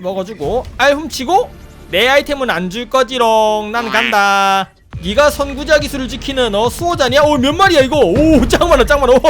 먹어주고 알 훔치고 내 아이템은 안 줄 거지롱. 난 간다. 네가 선구자 기술을 지키는 어 수호자냐? 오 몇 마리야 이거? 오짱 많아 짱 많아. 오.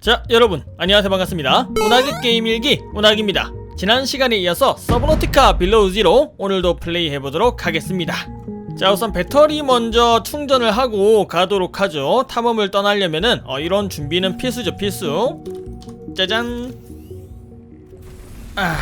자 여러분 안녕하세요. 반갑습니다. 운하기 게임 일기 운하기입니다. 지난 시간에 이어서 서브노티카 빌로우지로 오늘도 플레이 해보도록 하겠습니다 자 우선 배터리 먼저 충전을 하고 가도록 하죠. 탐험을 떠나려면은 어, 이런 준비는 필수죠 필수. 짜잔. 아,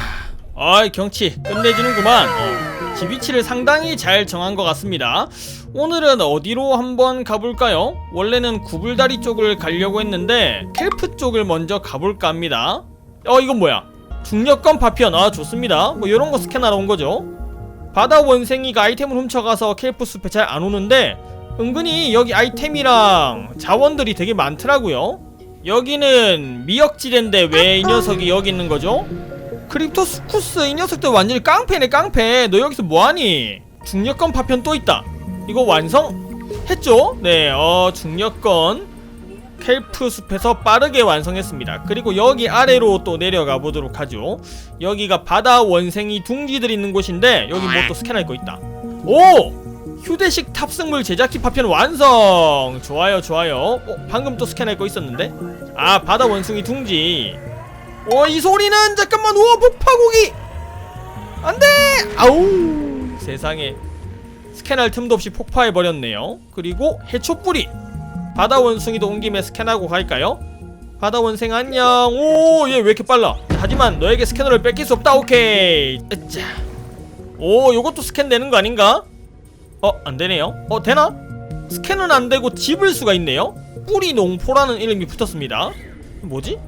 어이 경치. 끝내주는구만. 어, 집 위치를 상당히 잘 정한 것 같습니다. 오늘은 어디로 한번 가볼까요? 원래는 구불다리 쪽을 가려고 했는데 켈프 쪽을 먼저 가볼까 합니다. 어 이건 뭐야? 중력권 파편. 아 좋습니다. 뭐 이런 거 스캔하러 온 거죠 바다 원생이가 아이템을 훔쳐가서 켈프 숲에 잘 안 오는데 은근히 여기 아이템이랑 자원들이 되게 많더라고요. 여기는 미역지대인데 왜 이 녀석이 여기 있는 거죠? 크립토스쿠스 이 녀석들 완전히 깡패네 깡패. 너 여기서 뭐하니? 중력권 파편 또 있다. 이거 완성 했죠? 네 어 중력권 켈프 숲에서 빠르게 완성했습니다. 그리고 여기 아래로 또 내려가 보도록 하죠. 여기가 바다 원생이 둥지들 있는 곳인데 여기 뭐 또 스캔할 거 있다. 오! 휴대식 탑승물 제작기 파편 완성! 좋아요 좋아요. 어, 방금 또 스캔할 거 있었는데? 아 바다 원숭이 둥지. 어, 이 소리는 잠깐만 우와 폭파고기! 안돼! 아우! 세상에. 스캔할 틈도 없이 폭파해 버렸네요. 그리고 해초뿌리 바다 원숭이도 온 김에 스캔하고 갈까요? 바다 원생 안녕. 오 얘 왜 이렇게 빨라? 하지만 너에게 스캐너를 뺏길 수 없다. 오케이. 으짜. 오 요것도 스캔 되는 거 아닌가? 어 안되네요. 어 되나? 스캔은 안되고 집을 수가 있네요. 뿌리 농포라는 이름이 붙었습니다. 뭐지?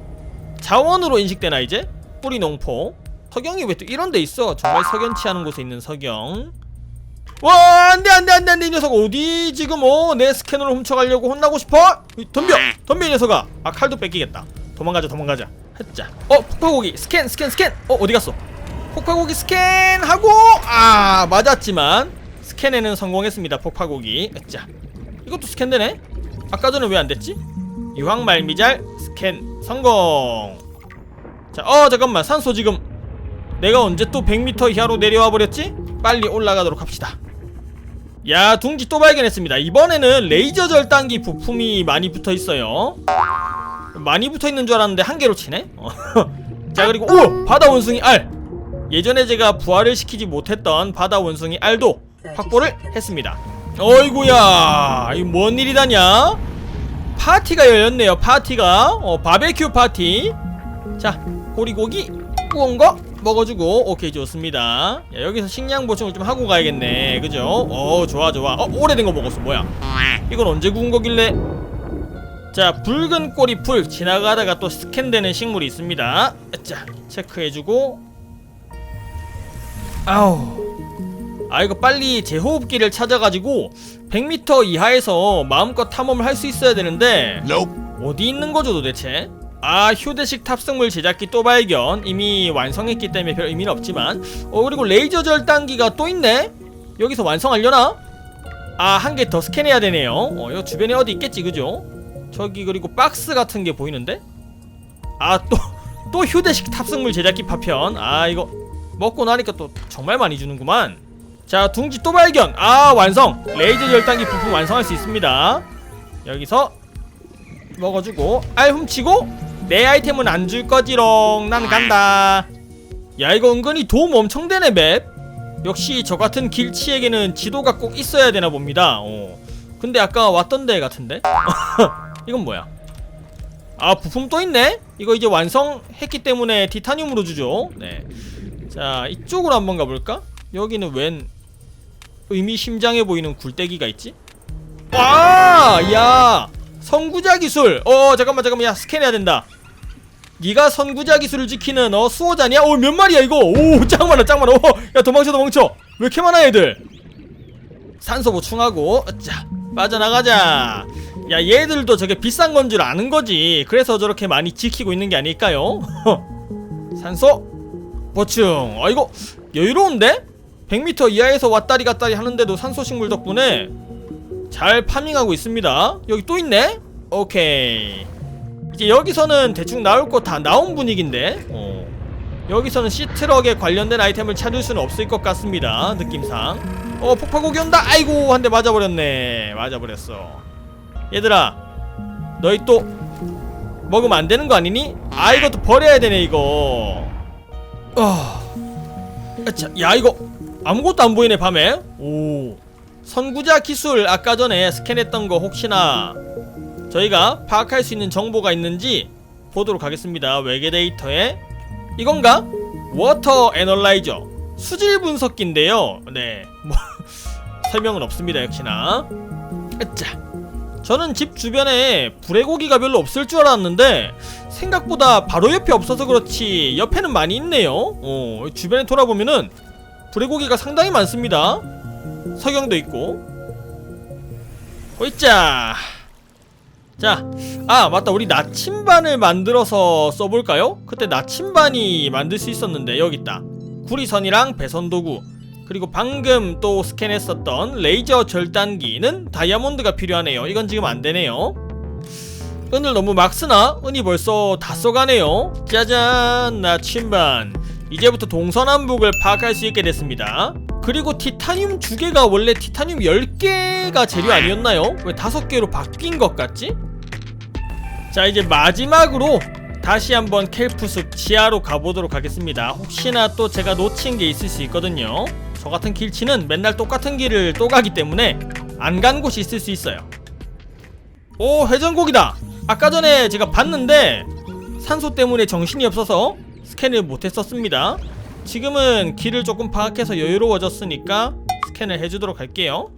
자원으로 인식되나 이제? 뿌리 농포. 석영이 왜 또 이런 데 있어? 정말 석연치 않은 곳에 있는 석영 와 안돼 안돼 안돼 안돼 이 녀석. 어디 지금 어내 스캐너를 훔쳐가려고 혼나고 싶어? 이, 덤벼 덤벼 이 녀석아. 아 칼도 뺏기겠다. 도망가자 도망가자. 했자. 어 폭파고기. 스캔 스캔 스캔. 어 어디 갔어? 폭파고기 스캔하고 아 맞았지만 스캔에는 성공했습니다 폭파고기. 자. 이것도 스캔되네? 아까 전에 왜 안 됐지? 유황 말미잘 스캔 성공. 자, 어 잠깐만. 산소 지금 내가 언제 또 100m 이하로 내려와 버렸지? 빨리 올라가도록 합시다 야 둥지 또 발견했습니다. 이번에는 레이저 절단기 부품이 많이 붙어있어요. 많이 붙어있는 줄 알았는데 한 개로 치네? 어. 자 그리고 오! 바다 원숭이 알! 예전에 제가 부활을 시키지 못했던 바다 원숭이 알도 확보를 했습니다. 어이구야! 이 뭔 일이다냐? 파티가 열렸네요 파티가. 어 바베큐 파티. 자 고리고기 구운 거 먹어주고 오케이 좋습니다. 야, 여기서 식량 보충을 좀 하고 가야겠네. 그죠? 어 좋아 좋아. 어 오래된 거 먹었어. 뭐야? 이건 언제 구운 거길래? 자 붉은 꼬리 풀 지나가다가 또 스캔되는 식물이 있습니다. 자 체크해주고. 아우. 아 이거 빨리 제 호흡기를 찾아가지고 100m 이하에서 마음껏 탐험을 할 수 있어야 되는데 어디 있는 거죠 도대체? 아 휴대식 탑승물 제작기 또 발견 이미 완성했기 때문에 별 의미는 없지만 어 그리고 레이저 절단기가 또 있네? 여기서 완성하려나? 아 한 개 더 스캔해야 되네요 어요 주변에 어디 있겠지 그죠? 저기 그리고 박스 같은 게 보이는데? 아또 또 휴대식 탑승물 제작기 파편 아 이거 먹고 나니까 또 정말 많이 주는구만 자 둥지 또 발견 아 완성 레이저 절단기 부품 완성할 수 있습니다 여기서 먹어주고 알 훔치고 내 아이템은 안 줄 거지롱. 난 간다. 야 이거 은근히 도움 엄청 되네 맵. 역시 저 같은 길치에게는 지도가 꼭 있어야 되나 봅니다. 어. 근데 아까 왔던 데 같은데? 이건 뭐야? 아 부품 또 있네? 이거 이제 완성했기 때문에 티타늄으로 주죠. 네 자 이쪽으로 한번 가볼까? 여기는 웬 의미심장해 보이는 굴대기가 있지? 와야! 선구자 기술! 어 잠깐만 잠깐만. 야 스캔해야 된다 네가 선구자 기술을 지키는 어 수호자냐? 오 몇 마리야 이거? 오짱 많아 짱 많아. 오야 도망쳐 도망쳐. 왜 이렇게 많아 애들? 산소 보충하고 자 빠져나가자. 야 얘들도 저게 비싼 건 줄 아는 거지. 그래서 저렇게 많이 지키고 있는 게 아닐까요? 산소? 보충. 아 이거 여유로운데? 100m 이하에서 왔다리 갔다리 하는데도 산소 식물 덕분에 잘 파밍하고 있습니다. 여기 또 있네? 오케이 이제 여기서는 대충 나올 거 다 나온 분위기인데. 어. 여기서는 시트럭에 관련된 아이템을 찾을 수는 없을 것 같습니다. 느낌상. 어 폭파고기 온다. 아이고 한 대 맞아버렸네. 맞아버렸어. 얘들아 너희 또 먹으면 안 되는 거 아니니? 아 이것도 버려야 되네 이거. 어. 야 이거 아무것도 안 보이네 밤에. 오. 선구자 기술 아까 전에 스캔했던 거 혹시나 저희가 파악할 수 있는 정보가 있는지 보도록 하겠습니다. 외계 데이터에. 이건가? 워터 애널라이저. 수질 분석기인데요. 네. 뭐 설명은 없습니다 역시나. 으짜 저는 집 주변에 불의 고기가 별로 없을 줄 알았는데 생각보다 바로 옆에 없어서 그렇지 옆에는 많이 있네요. 어 주변에 돌아보면은 불의 고기가 상당히 많습니다. 석영도 있고. 호이짜 자, 아 맞다 우리 나침반을 만들어서 써볼까요? 그때 나침반이 만들 수 있었는데 여기 있다 구리선이랑 배선도구 그리고 방금 또 스캔했었던 레이저 절단기는 다이아몬드가 필요하네요 이건 지금 안되네요 은을 너무 막 쓰나? 은이 벌써 다 써가네요 짜잔 나침반 이제부터 동서남북을 파악할 수 있게 됐습니다 그리고 티타늄 두 개가 원래 티타늄 10개가 재료 아니었나요? 왜 다섯 개로 바뀐 것 같지? 자 이제 마지막으로 다시 한번 켈프숲 지하로 가보도록 하겠습니다. 혹시나 또 제가 놓친 게 있을 수 있거든요. 저 같은 길치는 맨날 똑같은 길을 또 가기 때문에 안 간 곳이 있을 수 있어요. 오 회전고기다! 아까 전에 제가 봤는데 산소 때문에 정신이 없어서 스캔을 못했었습니다. 지금은 길을 조금 파악해서 여유로워졌으니까 스캔을 해주도록 할게요.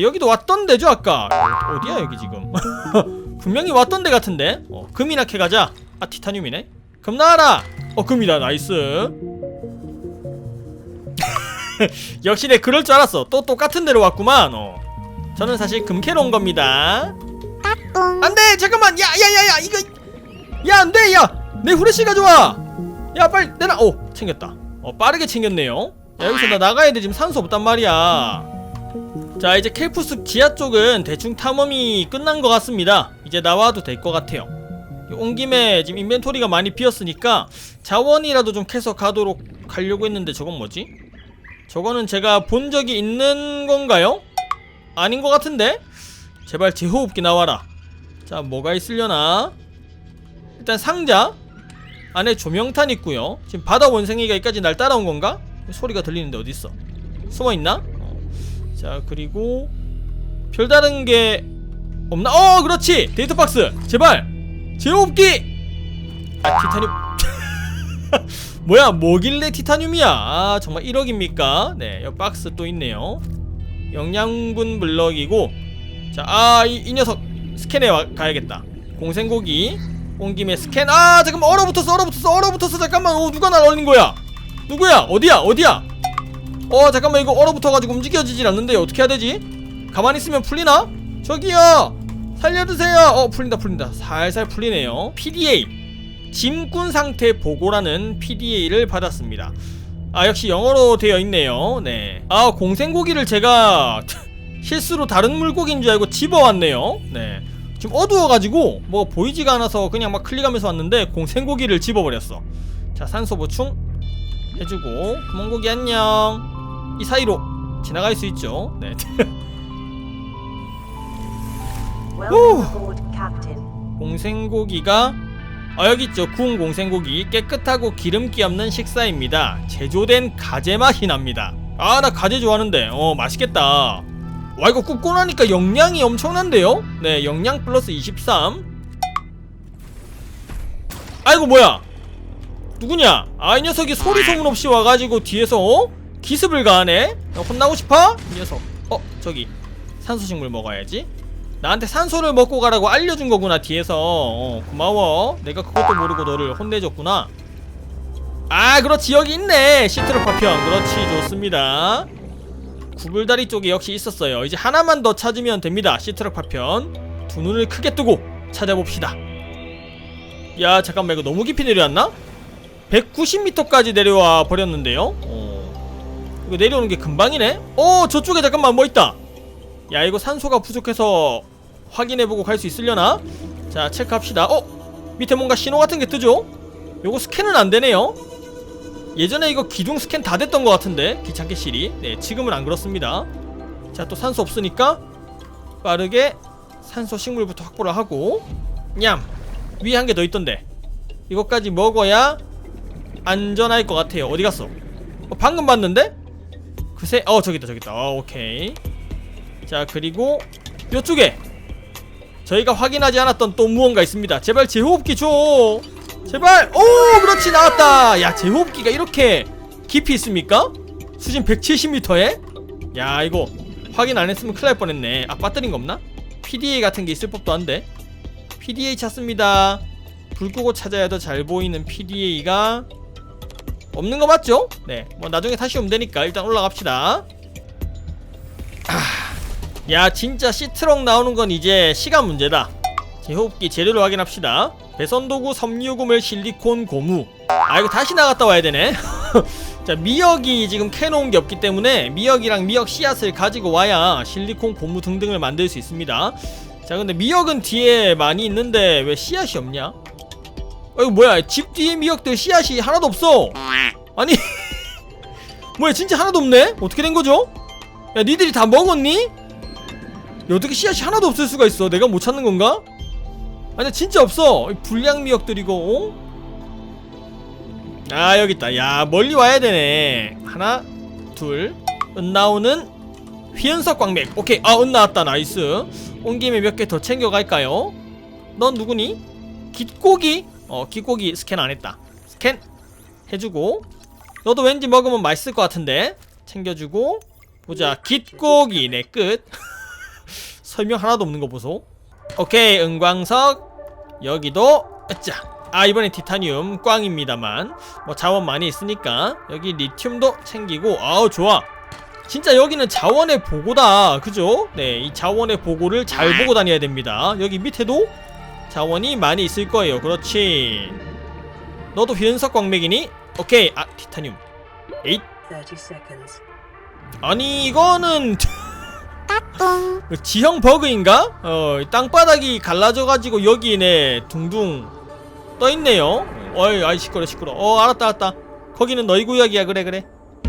여기도 왔던 데죠 아까? 어, 어디야 여기 지금 분명히 왔던 데 같은데. 어, 금이나 캐가자. 아 티타늄이네. 금 나와라. 어 금이다. 나이스. 역시 내 그럴 줄 알았어. 또 똑같은 데로 왔구만. 어. 저는 사실 금 캐러 온 겁니다. 안돼! 잠깐만! 야야야야 이거. 야 안돼! 야내 후레쉬 가져와 야 빨리 내놔. 오 챙겼다. 어 빠르게 챙겼네요. 야 여기서 나 나가야 돼. 지금 산소 없단 말이야. 자 이제 켈프숲 지하 쪽은 대충 탐험이 끝난 것 같습니다 이제 나와도 될 것 같아요 온 김에 지금 인벤토리가 많이 비었으니까 자원이라도 좀 캐서 가도록 하려고 했는데 저건 뭐지? 저거는 제가 본 적이 있는 건가요? 아닌 것 같은데? 제발 제 호흡기 나와라 자 뭐가 있으려나 일단 상자 안에 조명탄 있고요 지금 바다 원생이가 여기까지 날 따라온 건가? 소리가 들리는데 어딨어 숨어있나? 어. 자 그리고 별다른 게 없나? 어 그렇지. 데이터 박스. 제발. 제호흡기. 아 티타늄. 뭐야 뭐길래 티타늄이야? 아 정말 1억입니까? 네여 박스 또 있네요. 영양분 블럭이고. 자아이 이 녀석. 스캔해 와, 가야겠다. 공생고기. 온 김에 스캔. 아 잠깐만. 얼어붙었어 얼어붙었어 얼어붙었어. 잠깐만. 어 누가 날 얼린 거야? 누구야? 어디야? 어디야? 어 잠깐만. 이거 얼어붙어가지고 움직여지질 않는데 어떻게 해야 되지? 가만히 있으면 풀리나 저기요! 살려주세요! 어 풀린다 풀린다. 살살 풀리네요. PDA 짐꾼 상태 보고라는 PDA를 받았습니다. 아 역시 영어로 되어 있네요. 네 아 공생고기를 제가 실수로 다른 물고기인 줄 알고 집어왔네요. 네. 지금 어두워가지고 뭐 보이지가 않아서 그냥 막 클릭하면서 왔는데 공생고기를 집어버렸어. 자 산소 보충 해주고 구멍고기 안녕. 이 사이로 지나갈 수 있죠. 네 Captain. 공생고기가 아 여기 있죠. 구운 공생고기. 깨끗하고 기름기 없는 식사입니다. 제조된 가재 맛이 납니다. 아 나 가재 좋아하는데. 어 맛있겠다. 와 이거 굽고 나니까 영양이 엄청난데요? 네 영양 플러스 23 아이고 뭐야? 누구냐? 아 이 녀석이 소리 소문 없이 와가지고 뒤에서 어? 기습을 가하네? 야, 혼나고 싶어? 이 녀석. 어 저기. 산소식물 먹어야지 나한테 산소를 먹고 가라고 알려준 거구나 뒤에서. 어, 고마워. 내가 그것도 모르고 너를 혼내줬구나. 아 그렇지. 여기 있네. 시트로 파편. 그렇지 좋습니다. 구불다리 쪽에 역시 있었어요. 이제 하나만 더 찾으면 됩니다. 시트럭 파편. 두 눈을 크게 뜨고 찾아봅시다. 야 잠깐만. 이거 너무 깊이 내려왔나? 190m까지 내려와 버렸는데요? 어. 이거 내려오는 게 금방이네? 어 저쪽에 잠깐만. 뭐 있다 야 이거 산소가 부족해서 확인해보고 갈 수 있으려나? 자 체크합시다 어? 밑에 뭔가 신호 같은 게 뜨죠? 요거 스캔은 안 되네요. 예전에 이거 기둥 스캔 다 됐던 것 같은데 귀찮게 실이. 네, 지금은 안 그렇습니다. 자, 또 산소 없으니까 빠르게 산소 식물부터 확보를 하고 냠 위에 한 개 더 있던데 이것까지 먹어야 안전할 것 같아요. 어디 갔어? 어, 방금 봤는데? 그새 어 저기 있다 저기 있다. 어, 오케이. 자 그리고 이쪽에 저희가 확인하지 않았던 또 무언가 있습니다. 제발 제 호흡기 줘. 제발. 오 그렇지 나왔다. 야 제 호흡기가 이렇게 깊이 있습니까? 수심 170m에? 야 이거 확인 안 했으면 큰일 날 뻔했네. 아 배터리인 거 없나? PDA 같은 게 있을 법도 한데. PDA 찾습니다. 불 끄고 찾아야 더 잘 보이는 PDA가 없는 거 맞죠? 네. 뭐 나중에 다시 오면 되니까 일단 올라갑시다. 아, 야 진짜 시트럭 나오는 건 이제 시간 문제다. 제 호흡기 재료를 확인합시다. 배선도구 섬유구물 실리콘 고무. 아 이거 다시 나갔다 와야 되네. 자 미역이 지금 캐놓은 게 없기 때문에 미역이랑 미역 씨앗을 가지고 와야 실리콘 고무 등등을 만들 수 있습니다. 자 근데 미역은 뒤에 많이 있는데 왜 씨앗이 없냐? 어 이거 뭐야 집 뒤에 미역들 씨앗이 하나도 없어. 아니 뭐야 진짜 하나도 없네? 어떻게 된 거죠? 야 니들이 다 먹었니? 야, 어떻게 씨앗이 하나도 없을 수가 있어? 내가 못 찾는 건가? 아니 진짜 없어. 이 불량 미역들이고. 어? 아 여기 있다. 야 멀리 와야 되네. 하나, 둘. 은나오는 휘연석 광맥. 오케이. 아 은 나왔다. 나이스. 온 김에 몇 개 더 챙겨 갈까요? 넌 누구니? 깃고기. 어 깃고기 스캔 안 했다. 스캔 해주고. 너도 왠지 먹으면 맛있을 것 같은데. 챙겨주고. 보자. 깃고기 내 끝. 설명 하나도 없는 거 보소. 오케이 은광석. 여기도 으짜 아 이번엔 티타늄 꽝입니다만. 뭐 자원 많이 있으니까 여기 리튬도 챙기고. 아우 좋아. 진짜 여기는 자원의 보고다. 그죠? 네 이 자원의 보고를 잘 보고 다녀야 됩니다. 여기 밑에도 자원이 많이 있을 거예요. 그렇지. 너도 휘은석 광맥이니? 오케이. 아 티타늄. 에잇. 30 seconds. 아니 이거는 그 지형 버그인가? 어 땅바닥이 갈라져가지고 여기네 둥둥 떠있네요. 어이 아이 시끄러 시끄러. 어 알았다 알았다. 거기는 너희 구역이야. 그래 그래.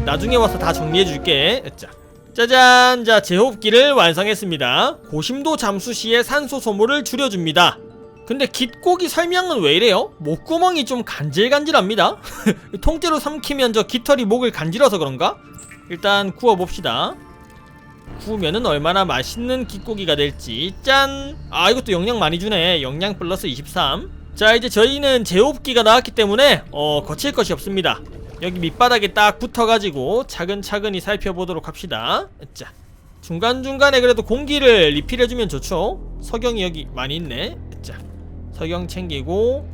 나중에 와서 다 정리해줄게. 자 짜잔. 자 제호흡기를 완성했습니다. 고심도 잠수 시에 산소 소모를 줄여줍니다. 근데 깃고기 설명은 왜 이래요? 목구멍이 좀 간질간질합니다. 통째로 삼키면 저 깃털이 목을 간질러서 그런가? 일단 구워봅시다 구우면은 얼마나 맛있는 깃고기가 될지. 짠! 아 이것도 영양 많이 주네. 영양 플러스 23자 이제 저희는 제호흡기가 나왔기 때문에 어 거칠 것이 없습니다. 여기 밑바닥에 딱 붙어가지고 차근차근히 살펴보도록 합시다. 자 중간중간에 그래도 공기를 리필해주면 좋죠. 석영이 여기 많이 있네. 자 석영 챙기고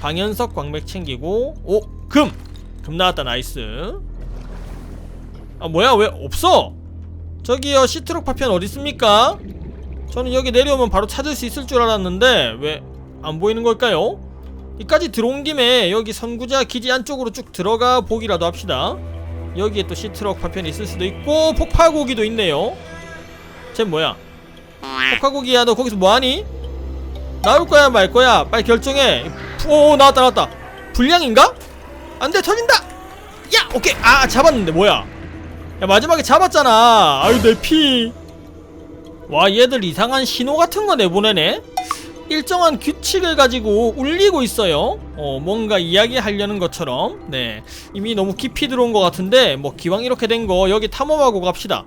방연석 광맥 챙기고. 오! 금! 금 나왔다. 나이스. 아 뭐야? 왜 없어 저기요 시트록 파편 어디 있습니까? 저는 여기 내려오면 바로 찾을 수 있을 줄 알았는데 왜 안 보이는 걸까요? 이까지 들어온 김에 여기 선구자 기지 안쪽으로 쭉 들어가 보기라도 합시다. 여기에 또 시트록 파편이 있을 수도 있고 폭파고기도 있네요. 쟤 뭐야? 폭파고기야 너 거기서 뭐하니? 나올 거야 말 거야? 빨리 결정해. 오 나왔다 나왔다. 불량인가? 안돼 터진다. 야 오케이 아 잡았는데 뭐야? 야 마지막에 잡았잖아. 아유 내피와 얘들 이상한 신호 같은 거 내보내네. 일정한 규칙을 가지고 울리고 있어요. 어 뭔가 이야기하려는 것처럼. 네. 이미 너무 깊이 들어온 것 같은데 뭐 기왕 이렇게 된 거 여기 탐험하고 갑시다